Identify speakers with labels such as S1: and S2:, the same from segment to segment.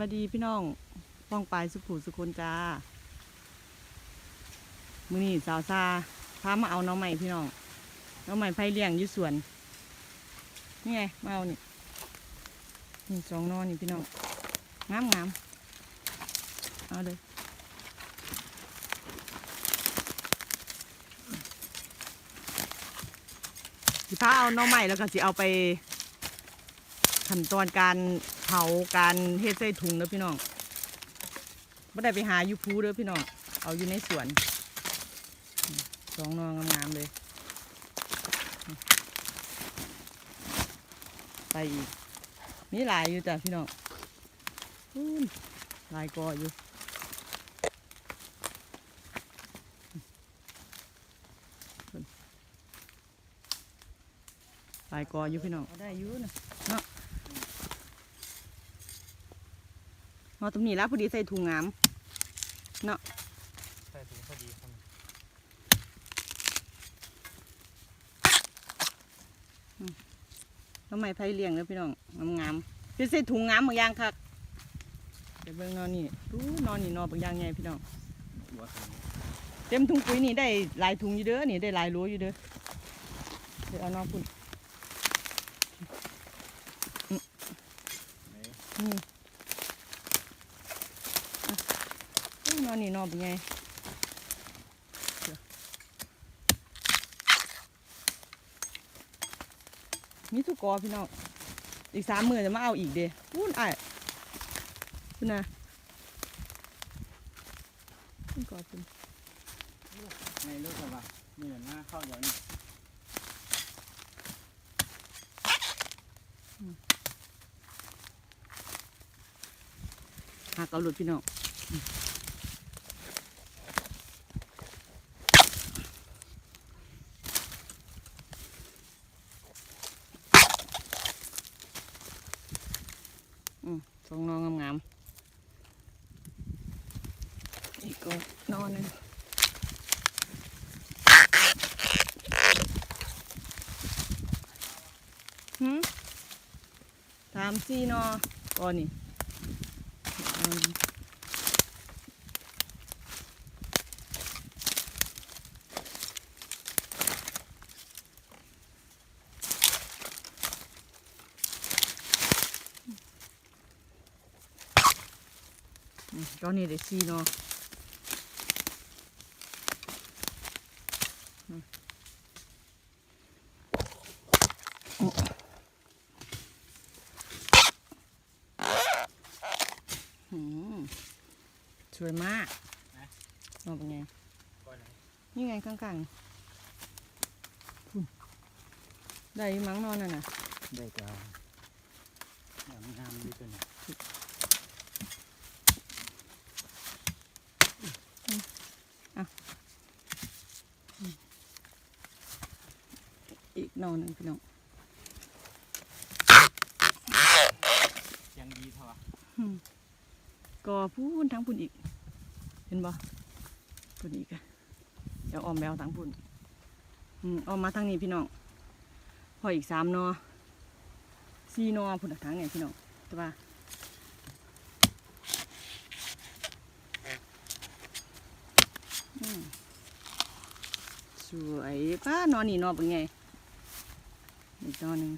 S1: วัสดีพี่น้องป้องปลายสุขูสุคนจ้า มือนี้สาวซาพามาเอาน้องใหม่พี่น้องน้องใหม่ไผ่เลี้ยงอยู่สวน นี่ไงมาเอานี่นี่สองนอนี่พี่น้องงามงามเอาเลยสิพาเอาน้องใหม่แล้วก็สิเอาไป ขั้นตอนการเผาการเฮ็ดใส่ถุงเด้อพี่น้องไม่ได้ไปหาอยู่ภูเด้อพี่น้อง เอาอยู่ในสวนอืมสองนองงามๆเลย ไปอีกมีหลายอยู่จ้ะพี่น้องอู้นหลายกออยู่หลายกออยู่พี่น้องเอาได้อยู่นะเนาะเอาตรงนี้แล้วพอดีใส่ถุงงามเนาะ
S2: ใส่ถุงพอดีครับ
S1: ทำไมไผ่เลี้ยงแล้วพี่น้องงามๆจะใส่ถุงงามบางอย่างคักเดี๋ยวเบิ่งนอนนี่ดูนอนนี่นอนบางอย่างไงพี่น้องเต็มถุงปุ๋ยนี่ได้หลายถุงอยู่เด้อนี่ได้หลายโลอยู่เด้อเดี๋ยวเอานอนพุ่น
S2: ไหน
S1: นี่อะ อู้นอนนี่นอนเป็นไงเดี๋ยวมีทุกกอพี่น้องอีกสามมือจะมาเอาอีกเด้พูนไอ้ายพูนนะพูนกอพูน
S2: ในเลือกว่าเหมือนหน้าเข้าเดี๋ยวนี้
S1: หักเอาหลุดพี่น้อง อืมสองนองงามๆอีกก็นอนหนึงหืมสามสี่นอก่อนนี่นอนอืม ตอนนี้ได้สี่นออืมอืมสวยมากนอนเป็นไง
S2: ก่อนไหน
S1: นี่ไงข้างๆพุ่นได้อยู่มั้งนอนน่ะนะ
S2: ได้กาวงามงามดีตัว นี้
S1: อีกนอนหนึ่งพี่น้อง
S2: ยังดีเท่า
S1: ก็พูนทั้งพุ่นอีก เห็นบ่พุ่นอีกอะเดี๋ยวออมแมวทั้งพุ่นอืมออมมาทางนี้พี่น้องพออีกสามนอสี่นอพุ่นอะทางเนี่ยพี่น้องแต่ว่าอืมสวยป้านอนนี่นอนเป็นไง อีกนอนหนึ่ง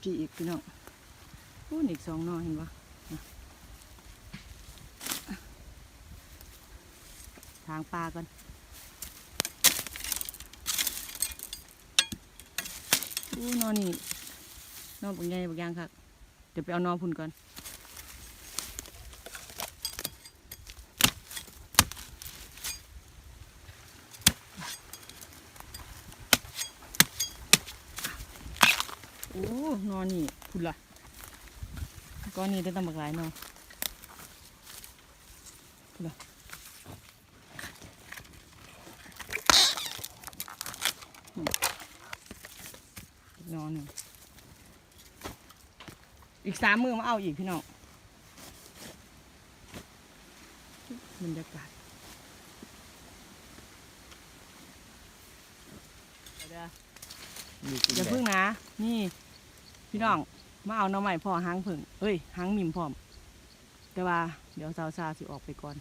S1: พี่อีกพี่น้องพูนอีกสองนอเห็นปะทางปลาก่อนอู้นอนนี่นอนบางใหญ่บางอย่างครับ เดี๋ยวไปเอานอนพุ่นก่อนโอ้น อนนี่พุ่นละก้อนนี้ได้ตั้งบักหลายเนอนพุ่นละอืมอีกนอนหนึ่งอีกสามมือมาเอาอีกพี่น้องบรรยากาศ
S2: มีกิน
S1: อย่า
S2: ได้
S1: พึ่งนะ นี่ พี่น้อง มาเอาหน้ำใหม่พ่อหางผึ่งเอ้ยหางมิมพร้อม แต่ว่า เดี๋ยวซาวซาสิออกไปก่อน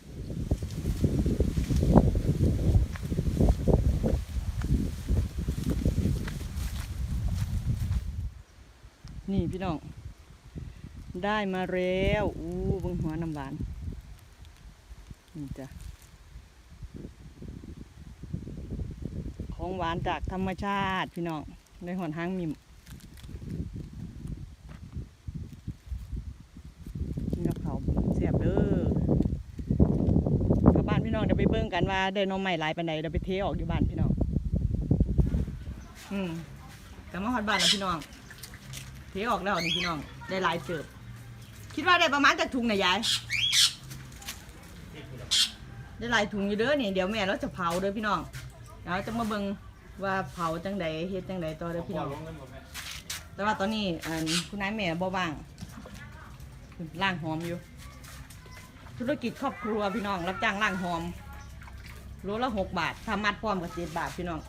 S1: นี่พี่น้อง ได้มาแล้วอู้บิ่งหัวน้ำหวาน นี่จ้ะ ของหวานจากธรรมชาติพี่น้องในหอนหางมิมกินกับเขาวเสียบเด้อกลับบ้านพี่น้องเดี๋ยวไปเบิ่ง กันว่าได้หนมใหม่หลายปานใดเดี๋ยวไปเทออกอยู่บ้านพี่น้อง อืมกลับมาฮอดบ้านแล้วพี่น้อง เทออกแล้วนี่พี่น้อง ได้หลายเติบ คิดว่าได้ประมาณจากถุงนะยาย ได้หลายถุงอยู่เด้อนี่เดี๋ยวแม่เราจะเผาเด้อพี่น้องเราจะมาเบิ่งว่าเผาจังใดเฮ็ดจังใดต่อเด้อพี่น้อง แต่ว่าตอนนี้อันคุณนายแม่บ่ว่างล่างหอมอยู่ ธุรกิจครอบครัวพี่น้องรับจ้างล่างหอม โลละหกบาทถ้ามัดพร้อมกับเจ็ดบาทพี่น้อง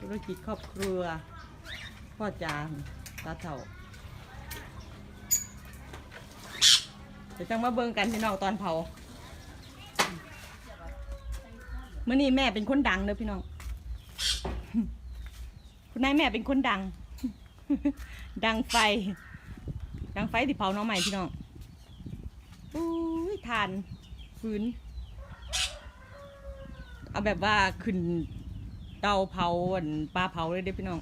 S1: ธุรกิจครอบครัว พ่อจานตาเถ่าเดี๋ยวจังมาเบิ่งกันพี่น้องตอนเผาเมื่อนี้แม่เป็นคนดังเด้อพี่น้อง คุณนายแม่เป็นคนดัง ดังไฟ ดังไฟที่เผาน้องใหม่พี่น้องอุ้ยทาน ฟืน เอาแบบว่าขึ้นเตาเผาอันปลาเผาเลยเด้อพี่น้อง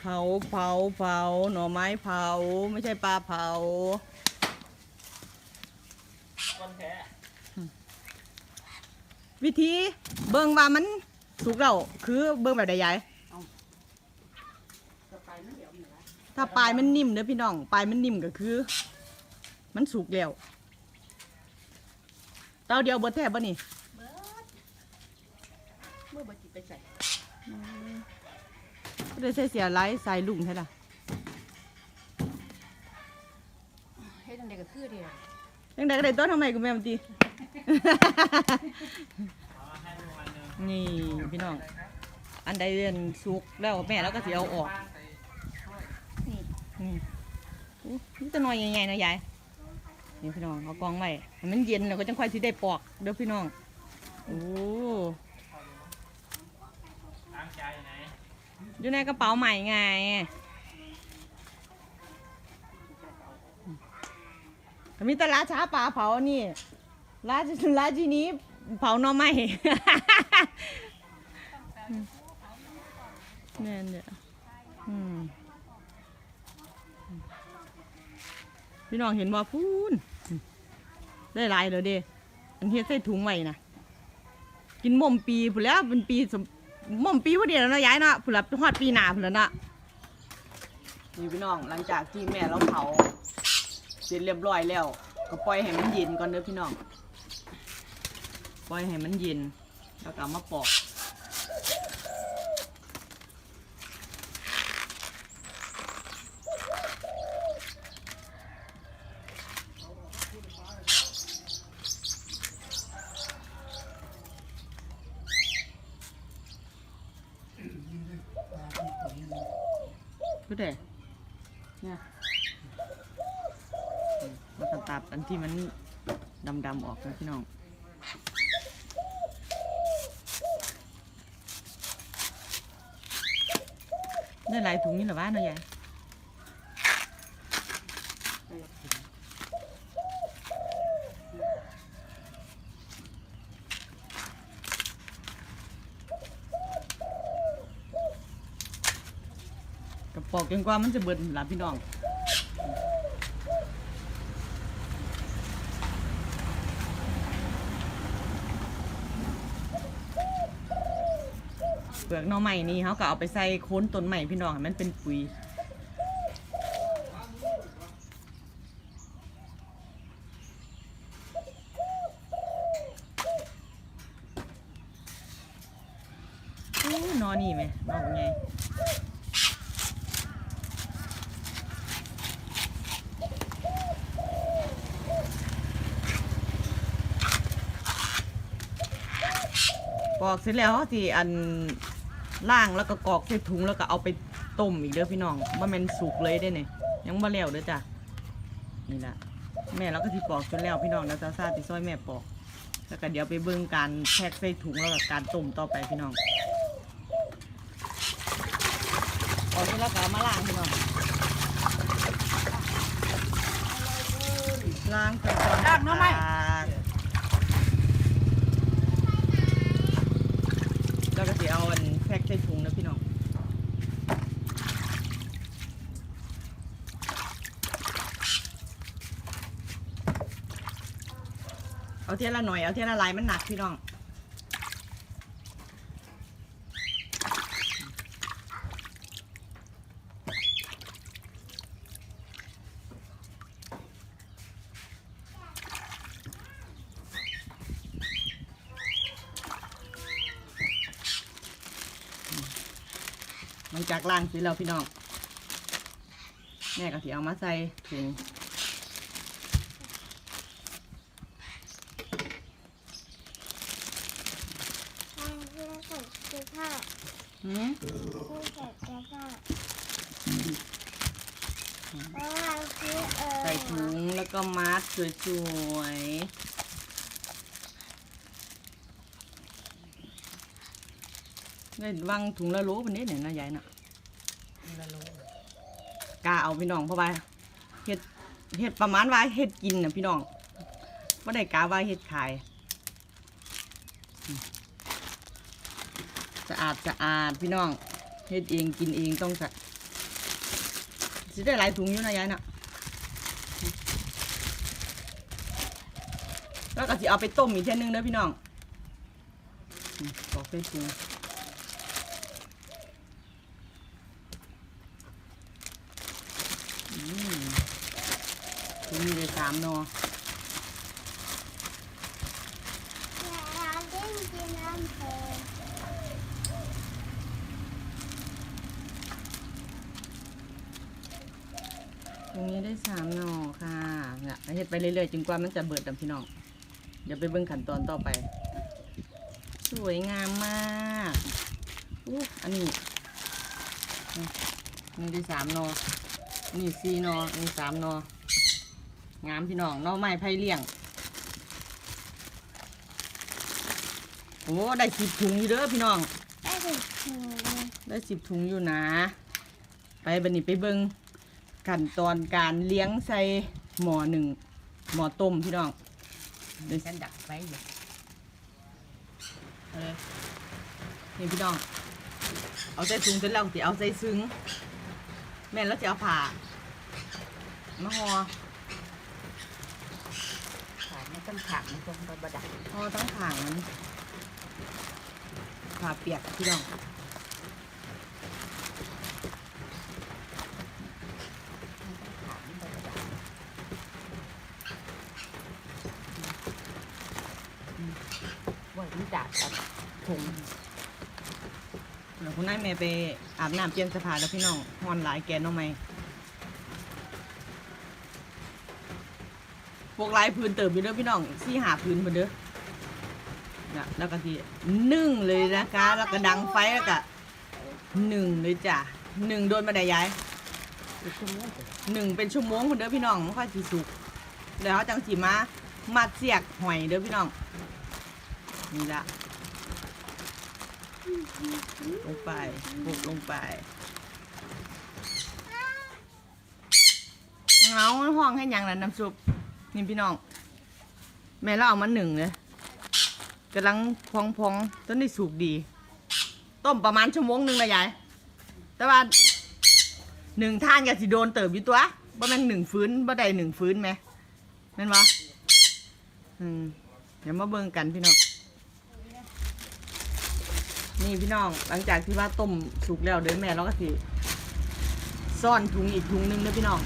S1: เผาเผาเผาหน่อไม้เผาไม่ใช่ปลาเผาวิธีเบิ่งว่ามันสุกแล้วคือเบิ่งแบบใดยายถ้าปลายมันนิ่มเด้อพี่น้องปลายมันนิ่มก็คือ มันสุกแล้ว เตาเดียวเบิดแทบบ่นี่
S3: เมื่อบัจิไปใส่
S1: บ่ได้ใส่เสียหลายใส่ลุงใช่ล่ะ
S3: เฮ็ดอันเด็กก็คือเดียว
S1: ยังไดก็ได้ต้นทำไมกูแม่มันตีนี่พี่น้อง อันใดเรียนสุกแล้วแม่แล้วก็สิเอาออก นี่นี่อู้นี่ตัวน้อยใหญ่ๆนะยาย นี่พี่น้องเอากองไว้ให้มันเย็นแล้วก็จังค่อยสิได้ปอกเด้อพี่น้องโอ้อยู่ในกระเป๋าใหม่ไงมีต่ราช้าปลาเผานี่ราชราชินีเผาหน่อไม้แน่นเด้ออืมพี่น้องเห็นว่าพูน ได้หลายแล้วเด้อันเฮ็ดใส่ถุงไว้นะกินม่อมปีพุ่นแล้วเป็นปีสมม่อมปีพอดีแล้วเนาะยายเนาะพุ่นละฮอดปีหน้าพุ่นแล้วเนาะนี่พี่น้องหลังจากที่แม่เราเผาเสร็จเรียบร้อยแล้ว ก็ปล่อยให้มันเย็นก่อนเด้อพี่น้องปล่อยให้มันเย็นแล้วก็มาปอก พูดเด้เนี่ยแล้วก็ตัดอันที่มันดำๆออกนะพี่น้องได้หลายถุงนี่หรอวะเนาะยายกระปอก จนกว่ามันจะเบิดหล่ะพี่น้องเปลือกหน่อใหม่นี่เขาก็เอาไปใส่โค้นต้นใหม่พี่น้องให้มันเป็นปุ๋ยโอ้หนอนี่ไหมหนอเป็นไง กร อกเสร็จแล้วเขาสิอันล่างแล้วก็กรอกใส่ถุงแล้วก็เอาไปต้มอีกเด้อพี่น้องว่ามันสุกเลยได้เนี่ยยังบ่แล้วเด้อจ้ะนี่แหละแม่เราก็ที่ปอกจนแล้วพี่น้องแล้วซาซาติซอยแม่ปอก แล้วก็เดี๋ยวไปเบิ่งการแพ็คใส่ถุงแล้วก็การต้มต่อไปพี่น้องออกเสร็จแล้วก็มาล้างพี่น้องล้างไปก่อน
S3: ล้างเนาะไหม
S1: แล้วก็จะเอาอันแพ็คใส่ถุงนะพี่น้องเอาเทียละหน่อยเอาเทียละลายมันหนักพี่น้อง หลังจากล้างเสร็จแล้วพี่น้องแม่ก็สิเอามาใส่ถุง
S4: ทางเพื่อนใส่เสื้อผ้า
S1: หืม
S4: เพื่อนใส่เสื้อผ้าเพราะว่าคือเออ
S1: ใส่ถุงแล้วก็มัดสวยๆ ได้วางถุงละโลวันนี้เนี่ยนะยายน่ะ
S3: ละโล
S1: กาเอาพี่น้องเพราะว่าเฮ็ดเฮ็ดประมาณว่าเฮ็ดกินนะพี่น้องไม่ได้กาว่าเฮ็ดขายสะอาดสะอาดพี่น้องเฮ็ดเองกินเองต้องสะสิได้หลายถุงอยู่นะยายน่ะแล้วก็สิเอาไปต้มอีกเท่นึงเด้อพี่น้องบอกไปถุงอืมถุงมีเลย สามนอตรงนี้ได้สามหนอค่ะเนี่ยเฮ็ดไปเรื่อยๆจนกว่ามันจะเบิดดำพี่น้อง เดี๋ยวไปเบิ่งขั้นตอนต่อไป สวยงามมากอู้อันนี้นี่ได้สามนอนี่สี่นอนี่สามนอ งามพี่น้องหนอไม้ไผ่เลี้ยง โอ้ได้สิบถุงอยู่เด้อพี่น้อง
S4: ได้ถึงถึงเลย
S1: ได้สิบถุงอยู่นะ ไปบันนี้ไปเบิงขั้นตอนการเลี้ยงใส่หม้อหนึ่งหม้อต้มพี่น้อง
S3: เดี๋ยวฉันดักไว้อยู่
S1: เอาเลยนี่พี่น้อง เอาใส่ถุงเสร็จแล้วสิเอาใส่ซึ้งแม่นแล้วจะเอาผ่ามาห่อ
S3: ขายไม่ ต้องขังตรงบดัก
S1: ห่อตั้งขางมันผ่าเปียกพี่น้อง
S3: ขังบดักว่ารู้จักกับถุง
S1: เดี๋ยวคุณนายแม่ไปอาบน้ำเปลี่ยนเสภาแล้วพี่น้องหอนหลายแกนน้องไหม พวกลายพื้นเติมอยู่เด้อพี่น้องสี่หาพื้นมาเด้อนะแล้วก็ที่นึ่งเลยนะคะ แล้วก็ดังไฟแล้วก็หนึ่งเลยจ้ะหนึ่งโดนมาได้ย้าย
S3: อีกชั่วโมงเดีย
S1: หนึ่งเป็นชั่วโมงคนเด้อพี่น้องไม่ค่อยสีสุกแล้วจังสีมามัดเสียกหอยเด้อพี่น้องนี่ละลงไปบุกลงไปเงาห้องให้ยังนั้นน้ำซุป นี่พี่น้อง แม่เราเอามาหนึ่งเลยกำลังพองพองๆต้นนี้สุกดี ต้มประมาณชั่วโมงหนึ่งเลยยาย แต่ว่าหนึ่งท่านกับสิโดนเติบอยู่ตัวว่ามันหนึ่งฟื้นบ่ได้หนึ่งฟื้นไหมแม่นวะอืมเดี๋ยวมาเบิ่งกันพี่น้อง นี่พี่น้อง หลังจากที่ว่าต้มสุกแล้วเดินแม่เราก็สิซ่อนถุงอีกถุงหนึงเด้อพี่น้อง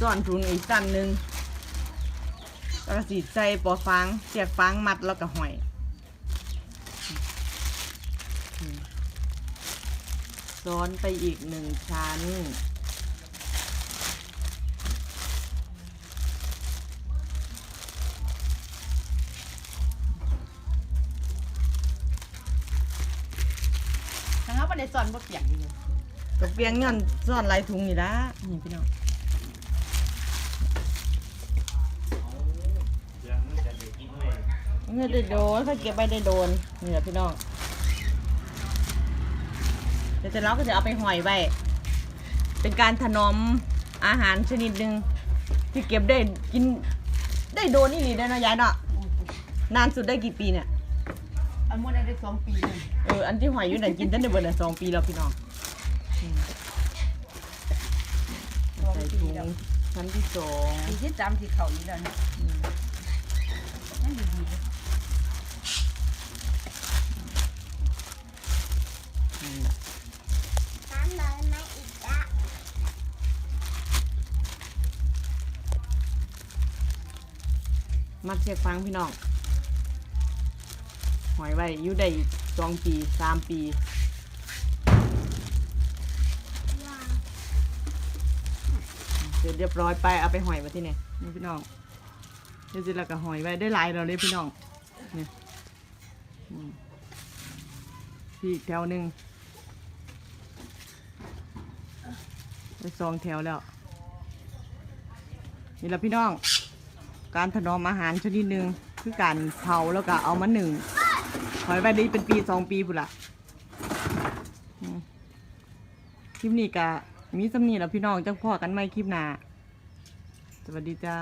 S1: ซ่อนถุงอีกสั้นหนึ่งกระสีใจปอฟางเสียบฟางมัดแล้วก็หอยซ้อนไปอีกหนึ่งชั้น ทั้งเขา
S3: ไปในซอนบ่เปียกอยู่
S1: ก็เปียงเงินซ้อนลายถุงนี่ละนี่พี่น้อง
S2: เงิ
S1: นได้โดนเขาเก็บไปได้โดนนี่แหละพี่น้องเดี๋ยวแต่เราก็จะเอาไปห่อยไว้เป็นการถนอมอาหารชนิดหนึ่งที่เก็บได้กินได้โดนนี่หลีได้เนาะยายเนาะนานสุดได้กี่ปีเนี่ย
S3: อันมันได้สองปีเลย
S1: เอออันที่หอยอยู่ไหนกินตั้งแต่เบิร์ดสองปีแล้วพี่น้องอืม
S3: สอง
S1: ใส่
S3: ปี
S1: ถุง
S3: แล้ว
S1: ชั้นที่สอง
S3: ปีที่สามที่เขาอยู่แล้วเนี่ย
S1: อืม
S3: นั่นดีๆ
S1: มัดเชือกฟางพี่น้องหอยไว้อยู่ได้สองปีสามปีเสร็จเรียบร้อยไปเอาไปหอยมาที่นี่นี่พี่น้องเดี๋ยวสิเราก็หอยไว้ได้หลายเราเลยพี่น้องนี่อืมพี่อีกแถวหนึ่งได้สองแถวแล้วนี่แหละพี่น้อง การถนอมอาหารชนิดหนึ่งคือการเผาแล้วก็เอามาหนึ่งหอยไว้ได้เป็นปีสองปีพุ่นละคลิปนี้ก็มีสำนีแล้วพี่น้องจังพ่อกันไหมคลิปหน้าสวัสดีจ้า